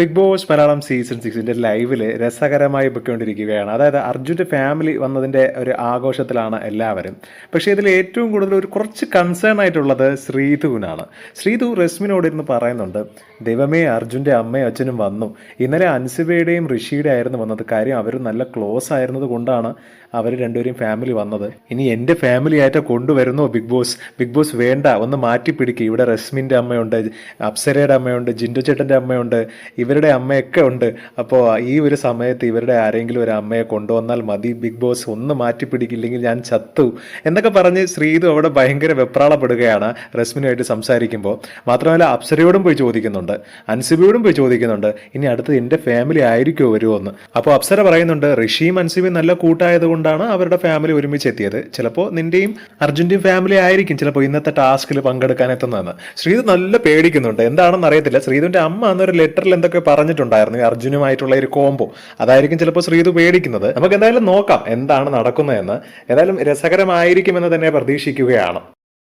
Big boss Malayalam season സിക്സിന്റെ ലൈവിൽ രസകരമായി പൊയ്ക്കൊണ്ടിരിക്കുകയാണ്. അതായത് അർജുന്റെ ഫാമിലി വന്നതിന്റെ ഒരു ആഘോഷത്തിലാണ് എല്ലാവരും. പക്ഷേ ഇതിൽ ഏറ്റവും കൂടുതൽ ഒരു കുറച്ച് കൺസേൺ ആയിട്ടുള്ളത് ശ്രീധുവിനാണ്. ശ്രീധു റസ്മിനോട് ഇരുന്ന് പറയുന്നുണ്ട് ദൈവമേ അർജുന്റെ അമ്മയും അച്ഛനും വന്നു. ഇന്നലെ അൻസിബയുടെയും ഋഷിയുടെ ആയിരുന്നു വന്നത്. കാര്യം അവർ നല്ല ക്ലോസ് ആയിരുന്നത് കൊണ്ടാണ് അവർ രണ്ടുപേരും ഫാമിലി വന്നത്. ഇനി എന്റെ ഫാമിലി ആയിട്ട് കൊണ്ടുവരുന്നോ ബിഗ് ബോസ്? ബിഗ് ബോസ് വേണ്ട. ഒന്ന് മാറ്റി പിടിക്കുക ഇവിടെ റസ്മിന്റെ അമ്മയുണ്ട് അപ്സരയുടെ അമ്മയുണ്ട് ജിൻഡു ചേട്ടന്റെ അമ്മയുണ്ട്. ഇവരുടെ അമ്മയൊക്കെ ഉണ്ട്. അപ്പോൾ ഈ ഒരു സമയത്ത് ഇവരുടെ ആരെങ്കിലും ഒരു അമ്മയെ കൊണ്ടുവന്നാൽ മതി ബിഗ് ബോസ് ഒന്ന് മാറ്റി പിടിക്കില്ലെങ്കിൽ ഞാൻ ചത്തു എന്നൊക്കെ പറഞ്ഞ് ശ്രീതു അവിടെ ഭയങ്കര വെപ്രാളപ്പെടുകയാണ് റസ്മിനുമായിട്ട് സംസാരിക്കുമ്പോൾ. മാത്രമല്ല അപ്സരയോടും പോയി ചോദിക്കുന്നുണ്ട് അൻസിബിയോടും പോയി ചോദിക്കുന്നുണ്ട് ഇനി അടുത്തത് എന്റെ ഫാമിലി ആയിരിക്കുമോ വരുമോ എന്ന്? അപ്പോൾ അപ്സര പറയുന്നുണ്ട് ഋഷിയും അൻസിബിയും നല്ല കൂട്ടായതുകൊണ്ടാണ് അവരുടെ ഫാമിലി ഒരുമിച്ച് എത്തിയത് ചിലപ്പോൾ നിന്റെയും അർജുന്റെയും ഫാമിലി ആയിരിക്കും ചിലപ്പോൾ ഇന്നത്തെ ടാസ്കിൽ പങ്കെടുക്കാൻ എത്തുന്നതെന്ന്. ശ്രീതു നല്ല പേടിക്കുന്നുണ്ട്. എന്താണെന്ന് അറിയത്തില്ല. ശ്രീതുവിന്റെ അമ്മ എന്നൊരു ലെറ്ററിൽ എന്തൊക്കെ പറഞ്ഞിട്ടുണ്ടായിരുന്നു ഈ അർജുനുമായിട്ടുള്ള ഒരു കോംബോ അതായിരിക്കും ചിലപ്പോൾ ശ്രീതു പേടിക്കുന്നത്. നമുക്ക് എന്തായാലും നോക്കാം എന്താണ് നടക്കുന്നതെന്ന്. ഏതായാലും രസകരമായിരിക്കുമെന്ന് തന്നെ പ്രതീക്ഷിക്കുകയാണ്.